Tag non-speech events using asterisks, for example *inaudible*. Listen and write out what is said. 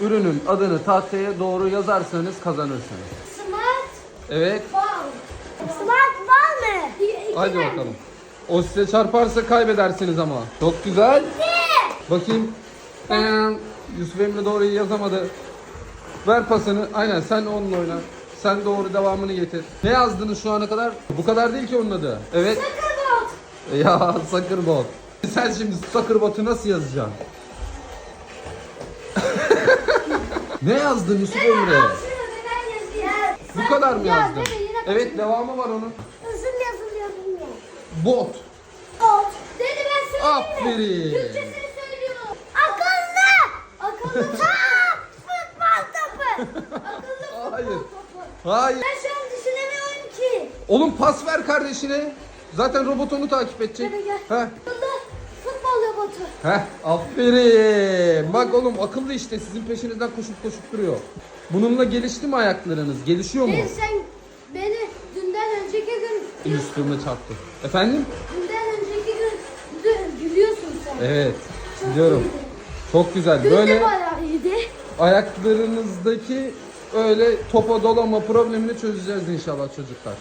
ürünün adını tahtaya doğru yazarsanız kazanırsınız. Smart Evet. ball. Smart ball mı? Hadi bakalım. O size çarparsa kaybedersiniz ama. Çok güzel. Bakayım. Ee, Yusuf Emre doğru yazamadı. Ver pasını. Aynen sen onunla oyna. Sen doğru devamını getir. Ne yazdınız şu ana kadar? Bu kadar değil ki onun adı. Evet. Sakırbot. Ya Sakırbot. Sen şimdi Sakırbot'u nasıl yazacaksın? Ne yazdın Yusuf Emre? Bu kadar mı Ya, yazdın? Evet devamı var onun. Nasıl yazılıyor bilmiyorum. Bot. Bot. Dedi ben Aferin. söyleyeyim mi? Türkçesini söylüyorum. Akıllı. Akıllı *laughs* top. Futbol topu. Akıllı Hayır. futbol topu. Hayır. Ben şu an düşünemiyorum ki. Oğlum pas ver kardeşine. Zaten robot onu takip edecek. Gel, gel. Akıllı robotu. Heh. Aferin. Bak oğlum akıllı işte sizin peşinizden koşup koşup duruyor. Bununla gelişti mi ayaklarınız? Gelişiyor mu? Ben sen beni dünden önceki gün Üstüme çarptı. Efendim? dünden önceki gün dün biliyorsun sen. Evet. Biliyorum. Çok güzel. Dün de Böyle bayağı iyiydi. ayaklarınızdaki öyle topa dolama problemini çözeceğiz inşallah çocuklar.